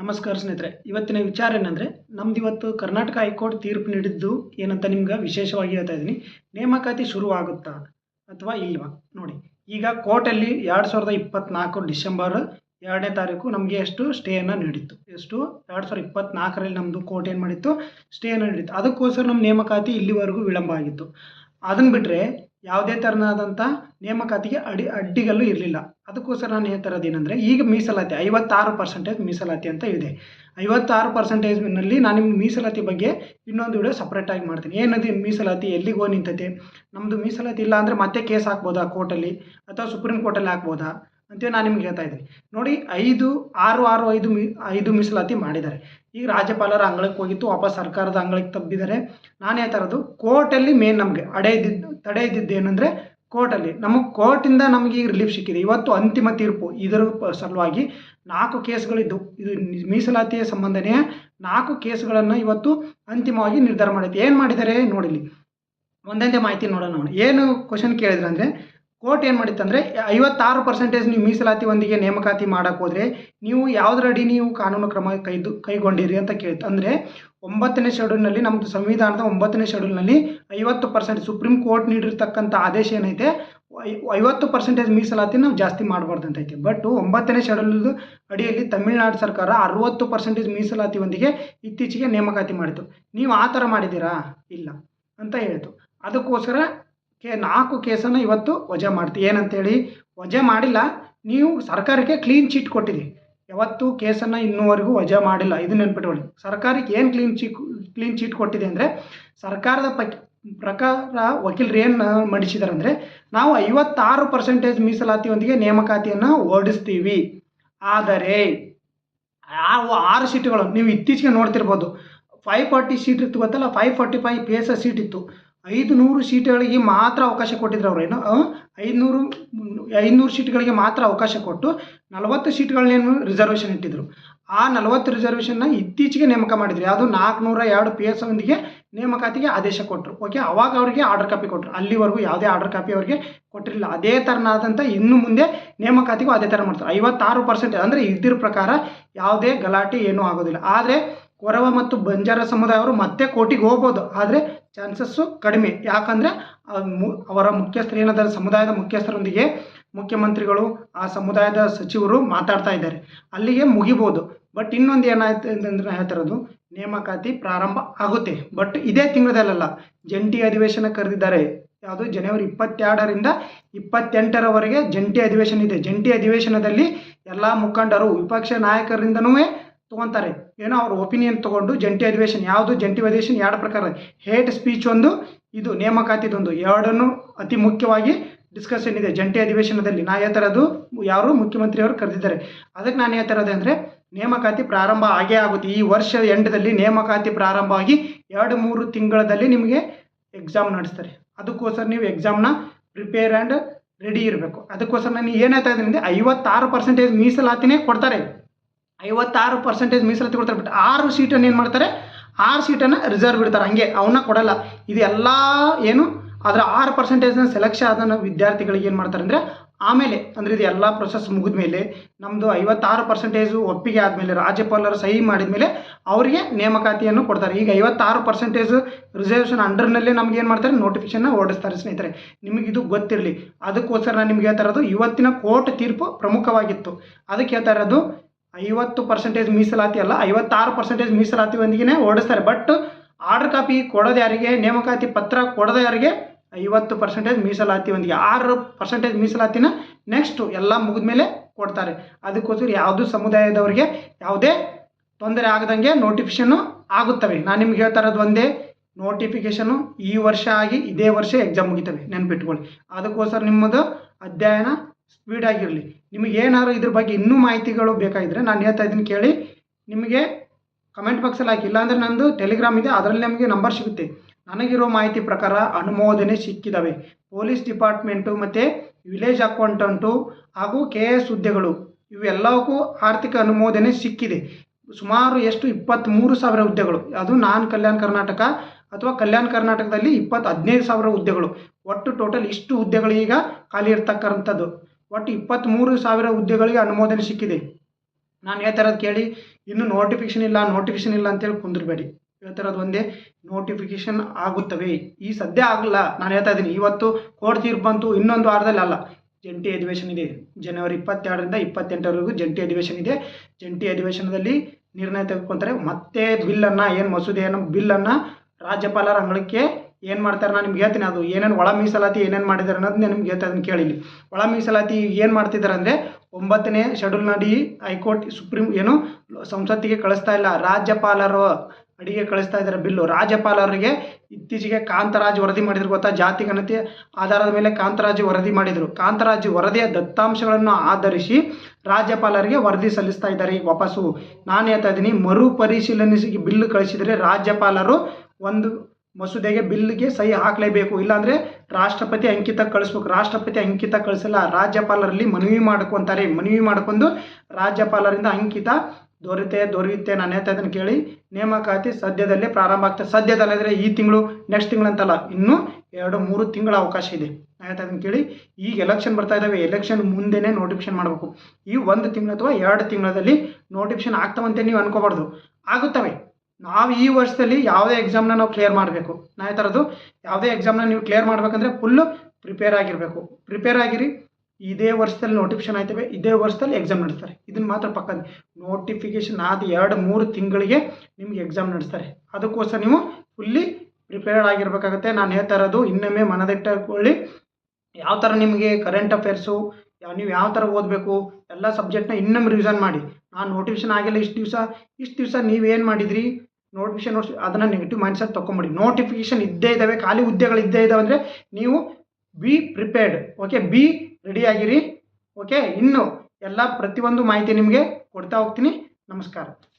ನಮಸ್ಕಾರ ಸ್ನೇಹಿತರೆ, ಇವತ್ತಿನ ವಿಚಾರ ಏನಂದರೆ, ನಮ್ದು ಇವತ್ತು ಕರ್ನಾಟಕ ಹೈಕೋರ್ಟ್ ತೀರ್ಪು ನೀಡಿದ್ದು ಏನಂತ ನಿಮ್ಗೆ ವಿಶೇಷವಾಗಿ ಹೇಳ್ತಾ ಇದ್ದೀನಿ. ನೇಮಕಾತಿ ಶುರುವಾಗುತ್ತಾ ಅಥವಾ ಇಲ್ವಾ? ನೋಡಿ, ಈಗ ಕೋರ್ಟಲ್ಲಿ ಎರಡು ಸಾವಿರದ ಇಪ್ಪತ್ನಾಲ್ಕು ಡಿಸೆಂಬರ್ ಎರಡನೇ ತಾರೀಕು ನಮಗೆ ಎಷ್ಟು ಸ್ಟೇಯನ್ನು ನೀಡಿತ್ತು. ಎಷ್ಟು? ಎರಡು ಸಾವಿರದ ಇಪ್ಪತ್ನಾಲ್ಕರಲ್ಲಿ ನಮ್ಮದು ಕೋರ್ಟ್ ಏನು ಮಾಡಿತ್ತು? ಸ್ಟೇಯನ್ನು ನೀಡಿತ್ತು. ಅದಕ್ಕೋಸ್ಕರ ನಮ್ಮ ನೇಮಕಾತಿ ಇಲ್ಲಿವರೆಗೂ ವಿಳಂಬ ಆಗಿತ್ತು. ಅದನ್ನು ಬಿಟ್ಟರೆ ಯಾವುದೇ ಥರನಾದಂಥ ನೇಮಕಾತಿಗೆ ಅಡಿ ಅಡ್ಡಿಗಲ್ಲು ಇರಲಿಲ್ಲ. ಅದಕ್ಕೋಸ್ಕರ ನಾನು ಹೇಳ್ತಾ ಏನಂದ್ರೆ, ಈಗ ಮೀಸಲಾತಿ, ಐವತ್ತಾರು ಪರ್ಸೆಂಟೇಜ್ ಮೀಸಲಾತಿ ಅಂತ ಇದೆ. ಐವತ್ತಾರು ಪರ್ಸೆಂಟೇಜ್ನಲ್ಲಿ ನಾನು ನಿಮ್ಗೆ ಮೀಸಲಾತಿ ಬಗ್ಗೆ ಇನ್ನೊಂದು ವಿಡಿಯೋ ಸಪ್ರೇಟಾಗಿ ಮಾಡ್ತೀನಿ. ಏನದು ಮೀಸಲಾತಿ, ಎಲ್ಲಿಗೋ ನಿಂತೈತೆ? ನಮ್ಮದು ಮೀಸಲಾತಿ ಇಲ್ಲ ಅಂದರೆ ಮತ್ತೆ ಕೇಸ್ ಹಾಕ್ಬೋದಾ ಕೋರ್ಟಲ್ಲಿ ಅಥವಾ ಸುಪ್ರೀಂ ಕೋರ್ಟಲ್ಲಿ ಹಾಕ್ಬೋದಾ? ಅಂತೇಳಿ ನಾನು ನಿಮ್ಗೆ ಹೇಳ್ತಾ ಇದ್ದೀನಿ. ನೋಡಿ, ಐದು, ಆರು ಆರು, ಐದು ಮೀ, ಐದು ಮೀಸಲಾತಿ ಮಾಡಿದ್ದಾರೆ. ಈಗ ರಾಜ್ಯಪಾಲರ ಅಂಗಳಕ್ಕೆ ಹೋಗಿತ್ತು, ವಾಪಸ್ ಸರ್ಕಾರದ ಅಂಗಳಕ್ಕೆ ತಬ್ಬಿದ್ದಾರೆ. ನಾನು ಕೋರ್ಟ್ ಕೋರ್ಟಲ್ಲಿ ಮೇನ್ ನಮಗೆ ಅಡೆ ಇದ್ದಿದ್ದು, ತಡೆ ಇದ್ದಿದ್ದು ಏನಂದರೆ ಕೋರ್ಟಲ್ಲಿ. ನಮಗೆ ಕೋರ್ಟಿಂದ ನಮಗೆ ಈಗ ರಿಲೀಫ್ ಸಿಕ್ಕಿದೆ. ಇವತ್ತು ಅಂತಿಮ ತೀರ್ಪು ಇದರ ಸಲುವಾಗಿ ನಾಲ್ಕು ಕೇಸ್ಗಳಿದ್ದು ಇದು ಮೀಸಲಾತಿಯ ಸಂಬಂಧನೇ ನಾಲ್ಕು ಕೇಸ್ಗಳನ್ನು ಇವತ್ತು ಅಂತಿಮವಾಗಿ ನಿರ್ಧಾರ ಮಾಡೈತೆ ಏನು ಮಾಡಿದ್ದಾರೆ ನೋಡಿಲಿ ಒಂದೊಂದೇ ಮಾಹಿತಿ ನೋಡೋಣ ಏನು ಕ್ವಶನ್ ಕೇಳಿದ್ರೆ ಅಂದರೆ ಕೋರ್ಟ್ ಏನು ಮಾಡಿತ್ತಂದರೆ ಐವತ್ತಾರು ಪರ್ಸೆಂಟೇಜ್ ನೀವು ಮೀಸಲಾತಿ ಒಂದಿಗೆ ನೇಮಕಾತಿ ಮಾಡೋಕ್ಕೆ ಹೋದರೆ ನೀವು ಯಾವುದರಡಿ ನೀವು ಕಾನೂನು ಕ್ರಮ ಕೈದು, ಕೈಗೊಂಡಿರಿ ಅಂತ ಕೇಳ್ತು ಅಂದರೆ ಒಂಬತ್ತನೇ ಶೆಡ್ಯೂಲ್ನಲ್ಲಿ ನಮ್ಮದು ಸಂವಿಧಾನದ ಒಂಬತ್ತನೇ ಶೆಡ್ಯೂಲ್ನಲ್ಲಿ ಐವತ್ತು ಪರ್ಸೆಂಟ್ ಸುಪ್ರೀಂ ಕೋರ್ಟ್ ನೀಡಿರ್ತಕ್ಕಂಥ ಆದೇಶ ಏನೈತೆ, ಐವತ್ತು ಪರ್ಸೆಂಟೇಜ್ ಮೀಸಲಾತಿ ನಾವು ಜಾಸ್ತಿ ಮಾಡಬಾರ್ದು ಅಂತ ಐತೆ. ಬಟ್ ಒಂಬತ್ತನೇ ಶೆಡ್ಯೂಲ್ ಅಡಿಯಲ್ಲಿ ತಮಿಳುನಾಡು ಸರ್ಕಾರ ಅರುವತ್ತು ಪರ್ಸೆಂಟೇಜ್ ಮೀಸಲಾತಿ ಒಂದಿಗೆ ಇತ್ತೀಚೆಗೆ ನೇಮಕಾತಿ ಮಾಡಿತು ನೀವು ಆ ಥರ ಮಾಡಿದ್ದೀರಾ? ಇಲ್ಲ ಅಂತ ಹೇಳಿತು. ಅದಕ್ಕೋಸ್ಕರ ಕೇ ನಾಲ್ಕು ಕೇಸನ್ನು ಇವತ್ತು ವಜಾ ಮಾಡ್ತೀವಿ ಏನಂತೇಳಿ? ವಜಾ ಮಾಡಿಲ್ಲ. ನೀವು ಸರ್ಕಾರಕ್ಕೆ ಕ್ಲೀನ್ ಚೀಟ್ ಕೊಟ್ಟಿದೆ ಯಾವತ್ತು ಕೇಸನ್ನು ಇನ್ನೂವರೆಗೂ ವಜಾ ಮಾಡಿಲ್ಲ. ಇದು ನೆನ್ಪಿಟ್ಕೊಳ್ಳಿ. ಸರ್ಕಾರಕ್ಕೆ ಏನು ಕ್ಲೀನ್ ಚೀಟ್ ಕ್ಲೀನ್ ಚೀಟ್ ಕೊಟ್ಟಿದೆ ಅಂದರೆ, ಸರ್ಕಾರದ ಪಕ್, ಪ್ರಕಾರ ವಕೀಲರು ಏನು ಮಂಡಿಸಿದ್ದಾರೆ ಅಂದರೆ, ನಾವು ಐವತ್ತಾರು ಪರ್ಸೆಂಟೇಜ್ ಮೀಸಲಾತಿಯೊಂದಿಗೆ ನೇಮಕಾತಿಯನ್ನು ಓಡಿಸ್ತೀವಿ ಆದರೆ ಆ ಆರು ಸೀಟುಗಳು ನೀವು ಇತ್ತೀಚೆಗೆ ನೋಡ್ತಿರ್ಬೋದು. ಫೈವ್ ಫಾರ್ಟಿ ಸೀಟ್ ಇತ್ತು ಗೊತ್ತಲ್ಲ? Five forty five P S seat ಇತ್ತು. ಐದು ನೂರು ಸೀಟ್ಗಳಿಗೆ ಮಾತ್ರ ಅವಕಾಶ ಕೊಟ್ಟಿದ್ರು ಅವ್ರು, ಏನು? ಐದುನೂರು ಐದುನೂರು ಸೀಟ್ಗಳಿಗೆ ಮಾತ್ರ ಅವಕಾಶ ಕೊಟ್ಟು ನಲವತ್ತು ಸೀಟ್ಗಳನ್ನೇನು ರಿಸರ್ವೇಷನ್ ಇಟ್ಟಿದ್ರು. ಆ ನಲವತ್ತು ರಿಸರ್ವೇಷನ್ನ ಇತ್ತೀಚೆಗೆ ನೇಮಕ ಮಾಡಿದ್ರು. ಯಾವುದು? ನಾಲ್ಕುನೂರ ಎರಡು ಪಿ ಎಸ್ ಒಂದಿಗೆ ನೇಮಕಾತಿಗೆ ಆದೇಶ ಕೊಟ್ಟರು ಓಕೆ ಅವಾಗ ಅವರಿಗೆ ಆರ್ಡರ್ ಕಾಪಿ ಕೊಟ್ಟರು ಅಲ್ಲಿವರೆಗೂ ಯಾವುದೇ ಆರ್ಡರ್ ಕಾಪಿ ಅವರಿಗೆ ಕೊಟ್ಟಿರಲಿಲ್ಲ. ಅದೇ ಥರನಾದಂಥ ಇನ್ನು ಮುಂದೆ ನೇಮಕಾತಿಗೂ ಅದೇ ಥರ ಮಾಡ್ತಾರೆ. ಐವತ್ತಾರು ಪರ್ಸೆಂಟ್ ಅಂದರೆ ಇದ್ರ ಪ್ರಕಾರ ಯಾವುದೇ ಗಲಾಟೆ ಏನೂ ಆಗೋದಿಲ್ಲ. ಆದರೆ ಕೊರವ ಮತ್ತು ಬಂಜಾರ ಸಮುದಾಯವರು ಮತ್ತೆ ಕೋಟಿಗೆ ಹೋಗ್ಬೋದು. ಆದರೆ ಚಾನ್ಸಸ್ಸು ಕಡಿಮೆ. ಯಾಕಂದರೆ ಅವರ ಮುಖ್ಯಸ್ಥರು ಏನಾದರೆ, ಸಮುದಾಯದ ಮುಖ್ಯಸ್ಥರೊಂದಿಗೆ ಮುಖ್ಯಮಂತ್ರಿಗಳು, ಆ ಸಮುದಾಯದ ಸಚಿವರು ಮಾತಾಡ್ತಾ ಇದ್ದಾರೆ. ಅಲ್ಲಿಗೆ ಮುಗಿಬೋದು. ಬಟ್ ಇನ್ನೊಂದು ಏನಾಯ್ತು ಅಂತಂದ್ರೆ ಹೇಳ್ತಿರೋದು, ನೇಮಕಾತಿ ಪ್ರಾರಂಭ ಆಗುತ್ತೆ. ಬಟ್ ಇದೇ ತಿಂಗಳದಲ್ಲ ಜಂಟಿ ಅಧಿವೇಶನ ಕರೆದಿದ್ದಾರೆ. ಯಾವುದು? ಜನವರಿ ಇಪ್ಪತ್ತೆರಡರಿಂದ ಇಪ್ಪತ್ತೆಂಟರವರೆಗೆ ಜಂಟಿ ಅಧಿವೇಶನ ಇದೆ. ಜಂಟಿ ಅಧಿವೇಶನದಲ್ಲಿ ಎಲ್ಲ ಮುಖಂಡರು, ವಿಪಕ್ಷ ನಾಯಕರಿಂದನೂ ತೊಗೊತಾರೆ. ಏನೋ ಅವ್ರ ಒಪಿನಿಯನ್ ತೊಗೊಂಡು ಜಂಟಿ ಅಧಿವೇಶನ, ಯಾವುದು ಜಂಟಿ ಅಧಿವೇಶನ ಎರಡು ಪ್ರಕಾರ. ಹೇಟ್ ಸ್ಪೀಚ್ ಒಂದು, ಇದು ನೇಮಕಾತಿದೊಂದು. ಎರಡನ್ನು ಅತಿ ಮುಖ್ಯವಾಗಿ ಡಿಸ್ಕಷನ್ ಇದೆ ಜಂಟಿ ಅಧಿವೇಶನದಲ್ಲಿ. ನಾ ಹೇಳ್ತಾರದು ಯಾರು ಮುಖ್ಯಮಂತ್ರಿಯವರು ಕರೆದಿದ್ದಾರೆ. ಅದಕ್ಕೆ ನಾನು ಹೇಳ್ತಾ ಇರೋದು ಅಂದರೆ, ನೇಮಕಾತಿ ಪ್ರಾರಂಭ ಆಗೇ ಆಗುತ್ತೆ. ಈ ವರ್ಷದ ಎಂಡದಲ್ಲಿ ನೇಮಕಾತಿ ಪ್ರಾರಂಭ ಆಗಿ ಎರಡು ಮೂರು ತಿಂಗಳಲ್ಲಿ ನಿಮಗೆ ಎಕ್ಸಾಮ್ ನಡೆಸ್ತಾರೆ. ಅದಕ್ಕೋಸ್ಕರ ನೀವು ಎಕ್ಸಾಮ್ನ ಪ್ರಿಪೇರ್ ಆ್ಯಂಡ್ ರೆಡಿ ಇರಬೇಕು. ಅದಕ್ಕೋಸ್ಕರ ನಾನು ಏನಾಯ್ತಾ ಹೇಳ್ತಾ ಇದ್ದೀನಿ ಅಂದರೆ, ಐವತ್ತಾರು ಪರ್ಸೆಂಟೇಜ್ ಮೀಸಲಾತಿನೇ ಕೊಡ್ತಾರೆ. ಐವತ್ತಾರು ಪರ್ಸೆಂಟೇಜ್ ಮೀಸಲಾತಿ ಕೊಡ್ತಾರೆ. ಬಟ್ ಆರು ಸೀಟನ್ನು ಏನು ಮಾಡ್ತಾರೆ? ಆರು ಸೀಟನ್ನು ರಿಸರ್ವ್ ಇಡ್ತಾರೆ ಹಂಗೆ ಅವನ್ನ ಕೊಡಲ್ಲ. ಇದು ಎಲ್ಲ ಏನು? ಅದರ ಆರು ಪರ್ಸೆಂಟೇಜ್ನ ಸೆಲೆಕ್ಷನ್ ಆದ ವಿದ್ಯಾರ್ಥಿಗಳಿಗೆ ಏನು ಮಾಡ್ತಾರೆ ಅಂದರೆ, ಆಮೇಲೆ, ಅಂದರೆ ಇದು ಎಲ್ಲ ಪ್ರೊಸೆಸ್ ಮುಗಿದ ಮೇಲೆ ನಮ್ಮದು ಐವತ್ತಾರು ಪರ್ಸೆಂಟೇಜು ಒಪ್ಪಿಗೆ ಆದಮೇಲೆ, ರಾಜ್ಯಪಾಲರು ಸಹಿ ಮಾಡಿದ ಮೇಲೆ ಅವರಿಗೆ ನೇಮಕಾತಿಯನ್ನು ಕೊಡ್ತಾರೆ. ಈಗ ಐವತ್ತಾರು ಪರ್ಸೆಂಟೇಜ್ ರಿಸರ್ವೇಷನ್ ಅಂಡರ್ನಲ್ಲೇ ನಮ್ಗೆ ಏನು ಮಾಡ್ತಾರೆ? ನೋಟಿಫಿಕೇಶನ್ನ ಓಡಿಸ್ತಾರೆ ಸ್ನೇಹಿತರೆ. ನಿಮಗೆ ಇದು ಗೊತ್ತಿರಲಿ. ಅದಕ್ಕೋಸ್ಕರ ನಾನು ನಿಮ್ಗೆ ಹೇಳ್ತಾ ಇರೋದು, ಇವತ್ತಿನ ಕೋರ್ಟ್ ತೀರ್ಪು ಪ್ರಮುಖವಾಗಿತ್ತು. ಅದಕ್ಕೆ ಹೇಳ್ತಾ ಇರೋದು ಐವತ್ತು ಪರ್ಸೆಂಟೇಜ್ ಮೀಸಲಾತಿ ಅಲ್ಲ, ಐವತ್ತಾರು ಪರ್ಸೆಂಟೇಜ್ ಮೀಸಲಾತಿ ಒಂದಿಗೆ ಓಡಿಸ್ತಾರೆ. ಬಟ್ ಆರ್ಡರ್ ಕಾಪಿ ಕೊಡೋದು ಯಾರಿಗೆ, ನೇಮಕಾತಿ ಪತ್ರ ಕೊಡೋದು ಯಾರಿಗೆ? ಐವತ್ತು ಪರ್ಸೆಂಟೇಜ್ ಮೀಸಲಾತಿ ಒಂದಿಗೆ ಆರು ಪರ್ಸೆಂಟೇಜ್ ಮೀಸಲಾತಿನ ನೆಕ್ಸ್ಟು ಎಲ್ಲ ಮುಗಿದ್ಮೇಲೆ ಕೊಡ್ತಾರೆ. ಅದಕ್ಕೋಸ್ಕರ ಯಾವುದೂ ಸಮುದಾಯದವರಿಗೆ ಯಾವುದೇ ತೊಂದರೆ ಆಗದಂಗೆ ನೋಟಿಫಿಕೇಷನ್ನು ಆಗುತ್ತವೆ. ನಾನು ನಿಮ್ಗೆ ಹೇಳ್ತಾ ಇರೋದು ಒಂದೇ ನೋಟಿಫಿಕೇಷನು ಈ ವರ್ಷ ಆಗಿ ಇದೇ ವರ್ಷ ಎಕ್ಸಾಮ್ ಮುಗಿತವೆ. ನೆನ್ಪಿಟ್ಕೊಳ್ಳಿ. ಅದಕ್ಕೋಸ್ಕರ ನಿಮ್ಮದು ಅಧ್ಯಯನ ಸ್ಪೀಡ್ ಆಗಿರಲಿ. ನಿಮಗೆ ಏನಾದರೂ ಇದ್ರ ಬಗ್ಗೆ ಇನ್ನೂ ಮಾಹಿತಿಗಳು ಬೇಕಾಗಿದ್ದರೆ ನಾನು ಹೇಳ್ತಾ ಇದ್ದೀನಿ ಕೇಳಿ. ನಿಮಗೆ ಕಮೆಂಟ್ ಬಾಕ್ಸಲ್ಲಿ ಹಾಕಿ. ಇಲ್ಲಾಂದರೆ ನಂದು ಟೆಲಿಗ್ರಾಮ್ ಇದೆ, ಅದರಲ್ಲಿ ನಮಗೆ ನಂಬರ್ ಸಿಗುತ್ತೆ. ನನಗಿರೋ ಮಾಹಿತಿ ಪ್ರಕಾರ ಅನುಮೋದನೆ ಸಿಕ್ಕಿದ್ದಾವೆ ಪೊಲೀಸ್ ಡಿಪಾರ್ಟ್ಮೆಂಟು ಮತ್ತು ವಿಲೇಜ್ ಅಕೌಂಟೆಂಟು ಹಾಗೂ ಕೆ ಎಸ್ ಹುದ್ದೆಗಳು, ಇವೆಲ್ಲವಕ್ಕೂ ಆರ್ಥಿಕ ಅನುಮೋದನೆ ಸಿಕ್ಕಿದೆ. ಸುಮಾರು ಎಷ್ಟು? ಇಪ್ಪತ್ತ್ಮೂರು ಸಾವಿರ ಹುದ್ದೆಗಳು. ಅದು ನಾನ್ ಕಲ್ಯಾಣ ಕರ್ನಾಟಕ ಅಥವಾ ಕಲ್ಯಾಣ ಕರ್ನಾಟಕದಲ್ಲಿ ಇಪ್ಪತ್ತು ಹದಿನೈದು ಸಾವಿರ ಹುದ್ದೆಗಳು. ಒಟ್ಟು ಟೋಟಲ್ ಇಷ್ಟು ಹುದ್ದೆಗಳು ಈಗ ಖಾಲಿ ಇರ್ತಕ್ಕಂಥದ್ದು. ಒಟ್ಟು ಇಪ್ಪತ್ತ್ಮೂರು ಸಾವಿರ ಹುದ್ದೆಗಳಿಗೆ ಅನುಮೋದನೆ ಸಿಕ್ಕಿದೆ. ನಾನು ಹೇಳ್ತಾರದು ಕೇಳಿ, ಇನ್ನೂ ನೋಟಿಫಿಕೇಶನ್ ಇಲ್ಲ ನೋಟಿಫಿಕೇಶನ್ ಇಲ್ಲ ಅಂತೇಳಿ ಕುಂದಿರಬೇಡಿ. ಹೇಳ್ತಾರದು ಒಂದೇ ನೋಟಿಫಿಕೇಶನ್ ಆಗುತ್ತವೆ. ಈ ಸದ್ಯ ಆಗಲ್ಲ. ನಾನು ಹೇಳ್ತಾ ಇದ್ದೀನಿ ಇವತ್ತು ಕೋರ್ಟ್ ತೀರ್ಪು ಬಂತು, ಇನ್ನೊಂದು ವಾರದಲ್ಲಿ ಅಲ್ಲ. ಜಂಟಿ ಅಧಿವೇಶನ ಇದೆ. ಜನವರಿ ಇಪ್ಪತ್ತೆರಡರಿಂದ ಇಪ್ಪತ್ತೆಂಟರವರೆಗೂ ಜಂಟಿ ಅಧಿವೇಶನ ಇದೆ. ಜಂಟಿ ಅಧಿವೇಶನದಲ್ಲಿ ನಿರ್ಣಯ ತೆಗೆದುಕೊಂತಾರೆ. ಮತ್ತೆ ಬಿಲ್ಲನ್ನು, ಏನು ಮಸೂದೆಯನ್ನು, ಬಿಲ್ಲನ್ನು ರಾಜ್ಯಪಾಲರ ಅಂಗಳಕ್ಕೆ ಏನು ಮಾಡ್ತಾರೆ? ನಾನು ನಿಮ್ಗೆ ಹೇಳ್ತೀನಿ ಅದು. ಏನೇನು ಒಳ ಮೀಸಲಾತಿ ಏನೇನು ಮಾಡಿದ್ದಾರೆ ಅನ್ನೋದನ್ನ ನಾನು ನಿಮ್ಗೆ ಹೇಳ್ತಾ ಅದನ್ನು ಕೇಳಿಲಿ ಒಳ ಮೀಸಲಾತಿ ಏನು ಮಾಡ್ತಿದ್ದಾರೆ ಅಂದರೆ, ಒಂಬತ್ತನೇ ಶೆಡ್ಯೂಲ್ನಡಿ ಹೈಕೋರ್ಟ್ ಸುಪ್ರೀಂ, ಏನು, ಸಂಸತ್ತಿಗೆ ಕಳಿಸ್ತಾ ಇಲ್ಲ. ರಾಜ್ಯಪಾಲರು ಅಡಿಗೆ ಕಳಿಸ್ತಾ ಇದ್ದಾರೆ ಬಿಲ್ಲು. ರಾಜ್ಯಪಾಲರಿಗೆ ಇತ್ತೀಚೆಗೆ ಕಾಂತರಾಜ್ ವರದಿ ಮಾಡಿದ್ರು ಗೊತ್ತಾ? ಜಾತಿ, ಗಣತಿ ಆಧಾರದ ಮೇಲೆ ಕಾಂತರಾಜ್ ವರದಿ ಮಾಡಿದರು. ಕಾಂತರಾಜ್ ವರದಿಯ ದತ್ತಾಂಶಗಳನ್ನು ಆಧರಿಸಿ ರಾಜ್ಯಪಾಲರಿಗೆ ವರದಿ ಸಲ್ಲಿಸ್ತಾ ಇದ್ದಾರೆ. ಈಗ ವಾಪಸ್ಸು. ನಾನು ಹೇಳ್ತಾ ಇದ್ದೀನಿ ಮರುಪರಿಶೀಲನೆಗೆ ಬಿಲ್ಲು ಕಳಿಸಿದರೆ ರಾಜ್ಯಪಾಲರು ಒಂದು ಮಸೂದೆಗೆ ಬಿಲ್ಗೆ ಸಹಿ ಹಾಕಲೇಬೇಕು. ಇಲ್ಲಾಂದರೆ ರಾಷ್ಟ್ರಪತಿ ಅಂಕಿತ ಕಳಿಸ್ಬೇಕು. ರಾಷ್ಟ್ರಪತಿ ಅಂಕಿತ ಕಳಿಸಲ್ಲ, ರಾಜ್ಯಪಾಲರಲ್ಲಿ ಮನವಿ ಮಾಡ್ಕೊಂತಾರೆ ಮನವಿ ಮಾಡ್ಕೊಂಡು ರಾಜ್ಯಪಾಲರಿಂದ ಅಂಕಿತ ದೊರೆತೆ, ದೊರೆಯುತ್ತೆ. ನಾನು ಹೇಳ್ತಾ ಕೇಳಿ. ನೇಮಕಾತಿ ಸದ್ಯದಲ್ಲೇ ಪ್ರಾರಂಭ ಆಗ್ತದೆ ಸದ್ಯದಲ್ಲಾದರೆ ಈ ತಿಂಗಳು, ನೆಕ್ಸ್ಟ್ ತಿಂಗಳು ಅಂತಲ್ಲ, ಇನ್ನೂ ಎರಡು, ಮೂರು ತಿಂಗಳ ಅವಕಾಶ ಇದೆ. ಹೇಳ್ತಾ ಇದ್ದೀನಿ ಕೇಳಿ. ಈಗ ಎಲೆಕ್ಷನ್ ಬರ್ತಾ ಇದ್ದಾವೆ ಎಲೆಕ್ಷನ್ ಮುಂದೆನೇ ನೋಟಿಫಿಕೇಶನ್ ಮಾಡಬೇಕು. ಈ ಒಂದು ತಿಂಗಳು ಅಥವಾ ಎರಡು ತಿಂಗಳಲ್ಲಿ ನೋಟಿಫಿಕೇಶನ್ ಆಗ್ತಾವಂತೆ ನೀವು ಅನ್ಕೋಬಾರ್ದು. ಆಗುತ್ತವೆ. ನಾವು ಈ ವರ್ಷದಲ್ಲಿ ಯಾವುದೇ ಎಕ್ಸಾಮ್ನ ನಾವು ಕ್ಲಿಯರ್ ಮಾಡಬೇಕು. ನಾ ಥರದ್ದು ಯಾವುದೇ ಎಕ್ಸಾಮ್ನ ನೀವು ಕ್ಲಿಯರ್ ಮಾಡಬೇಕಂದ್ರೆ ಫುಲ್ಲು ಪ್ರಿಪೇರ್ ಆಗಿರಬೇಕು. ಪ್ರಿಪೇರ್ ಆಗಿರಿ, ಇದೇ ವರ್ಷದಲ್ಲಿ ನೋಟಿಫಿಕೇಶನ್ ಆಯ್ತವೆ, ಇದೇ ವರ್ಷದಲ್ಲಿ ಎಕ್ಸಾಮ್ ನಡೆಸ್ತಾರೆ. ಇದನ್ನು ಮಾತ್ರ ಪಕ್ಕ ನೋಟಿಫಿಕೇಶನ್ ಆದ ಎರಡು, ಮೂರು ತಿಂಗಳಿಗೆ ನಿಮ್ಗೆ ಎಕ್ಸಾಮ್ ನಡೆಸ್ತಾರೆ. ಅದಕ್ಕೋಸ್ಕರ ನೀವು ಫುಲ್ಲಿ ಪ್ರಿಪೇರ್ಡ್ ಆಗಿರಬೇಕಾಗತ್ತೆ. ನಾನು ಹೇಳ್ತಾ ಇರೋದು ಇನ್ನೊಮ್ಮೆ ಮನದಿಟ್ಟುಕೊಳ್ಳಿ. ಯಾವ ಥರ ನಿಮಗೆ ಕರೆಂಟ್ ಅಫೇರ್ಸು ನೀವು ಯಾವ ಥರ ಓದಬೇಕು, ಎಲ್ಲ ಸಬ್ಜೆಕ್ಟ್ನ ಇನ್ನೊಮ್ಮೆ ರಿವಿಷನ್ ಮಾಡಿ. ನಾನು ನೋಟಿಫಿಕೇಶನ್ ಆಗಿಲ್ಲ ಇಷ್ಟು ದಿವಸ ಇಷ್ಟು ದಿವಸ ನೀವೇನು ಮಾಡಿದ್ರಿ? ನೋಟಿಫಿಕೇಶನ್ ನೋಡ್ಸಿ ಅದನ್ನು ನೆಗೆಟಿವ್ ಮೈಂಡ್ಸೆಟ್ ತೊಗೊಂಬಿಡಿ ನೋಟಿಫಿಕೇಶನ್ ಇದ್ದೇ ಇದ್ದಾವೆ ಖಾಲಿ ಹುದ್ದೆಗಳು ಇದ್ದೇ ಇದ್ದಾವೆ ಅಂದರೆ ನೀವು ಬಿ ಪ್ರಿಪೇರ್ಡ್ ಓಕೆ ಬಿ ರೆಡಿಯಾಗಿರಿ ಓಕೆ ಇನ್ನು ಎಲ್ಲ ಪ್ರತಿಯೊಂದು ಮಾಹಿತಿ ನಿಮಗೆ ಕೊಡ್ತಾ ಹೋಗ್ತೀನಿ. ನಮಸ್ಕಾರ.